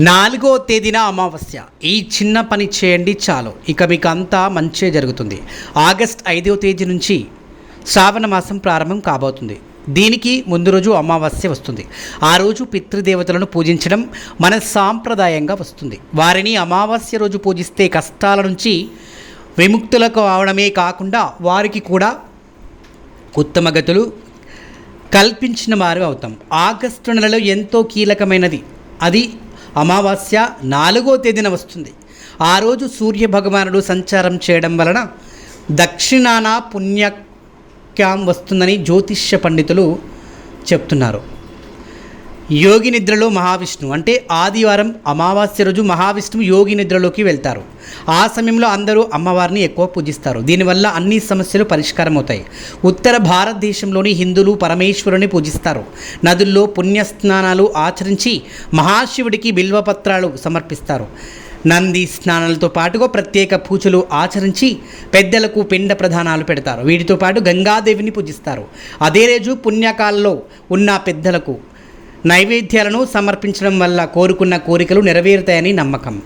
నాలుగో తేదీన అమావాస్య. ఈ చిన్న పని చేయండి చాలు. ఇక మీకు అంతా మంచే జరుగుతుంది. ఆగస్ట్ ఐదవ తేదీ నుంచి శ్రావణ మాసం ప్రారంభం కాబోతుంది. దీనికి ముందు రోజు అమావాస్య వస్తుంది. ఆ రోజు పితృదేవతలను పూజించడం మన సాంప్రదాయంగా వస్తుంది. వారిని అమావాస్య రోజు పూజిస్తే కష్టాల నుంచి విముక్తులకు అవడమే కాకుండా వారికి కూడా ఉత్తమ గతులు కల్పించిన వారు అవుతాం. ఆగస్టు నెలలో ఎంతో కీలకమైనది. అది అమావాస్య నాలుగో తేదీన వస్తుంది. ఆ రోజు సూర్య భగవానుడు సంచారం చేయడం వలన దక్షిణాన పుణ్యక్యాం వస్తుందని జ్యోతిష్య పండితులు చెప్తున్నారు. యోగి నిద్రలో మహావిష్ణువు. అంటే ఆదివారం అమావాస్య రోజు మహావిష్ణువు యోగి నిద్రలోకి వెళ్తారు. ఆ సమయంలో అందరూ అమ్మవారిని ఎక్కువ పూజిస్తారు. దీనివల్ల అన్ని సమస్యలు పరిష్కారం అవుతాయి ఉత్తర భారతదేశంలోని హిందువులు పరమేశ్వరుని పూజిస్తారు. నదుల్లో పుణ్యస్నానాలు ఆచరించి మహాశివుడికి బిల్వపత్రాలు సమర్పిస్తారు. నంది స్నానాలతో పాటుగా ప్రత్యేక పూజలు ఆచరించి పెద్దలకు పిండ ప్రధానాలు పెడతారు. వీటితో పాటు గంగాదేవిని పూజిస్తారు. అదే రోజు పుణ్యకాలలో ఉన్న పెద్దలకు నైవేద్యాలను సమర్పించడం వల్ల కోరుకున్న కోరికలు నెరవేరుతాయని నమ్మకం.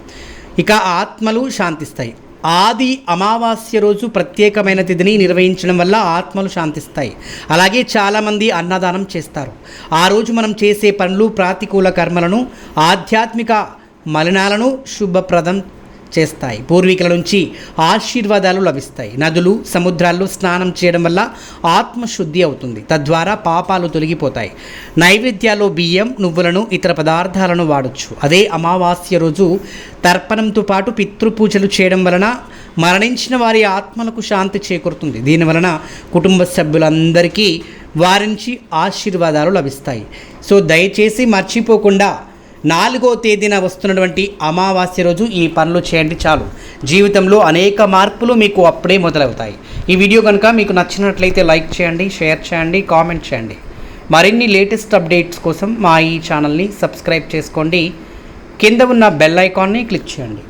ఇక ఆత్మలు శాంతిస్తాయి. ఆది అమావాస్య రోజు ప్రత్యేకమైన తిథిని నిర్వహించడం వల్ల ఆత్మలు శాంతిస్తాయి. అలాగే చాలామంది అన్నదానం చేస్తారు. ఆ రోజు మనం చేసే పనులు ప్రాతికూల కర్మలను ఆధ్యాత్మిక మలినాలను శుభప్రదం చేస్తాయి. పూర్వీకుల నుంచి ఆశీర్వాదాలు లభిస్తాయి. నదులు సముద్రాల్లో స్నానం చేయడం వల్ల ఆత్మశుద్ధి అవుతుంది. తద్వారా పాపాలు తొలగిపోతాయి. నైవేద్యాల్లో బియ్యం నువ్వులను ఇతర పదార్థాలను వాడచ్చు. అదే అమావాస్య రోజు తర్పణంతో పాటు పితృపూజలు చేయడం వలన మరణించిన వారి ఆత్మలకు శాంతి చేకూరుతుంది. దీనివలన కుటుంబ సభ్యులందరికీ వారి నుంచి ఆశీర్వాదాలు లభిస్తాయి. సో దయచేసి మర్చిపోకుండా నాలుగో తేదీన వస్తున్నటువంటి అమావాస్య రోజు ఈ పనులు చేయండి చాలు. జీవితంలో అనేక మార్పులు మీకు అప్పుడే మొదలవుతాయి. ఈ వీడియో కనుక మీకు నచ్చినట్లయితే లైక్ చేయండి షేర్ చేయండి కామెంట్ చేయండి. మరిన్ని లేటెస్ట్ అప్డేట్స్ కోసం మా ఈ ఛానల్ని సబ్స్క్రైబ్ చేసుకోండి. కింద ఉన్న బెల్ ఐకాన్ని క్లిక్ చేయండి.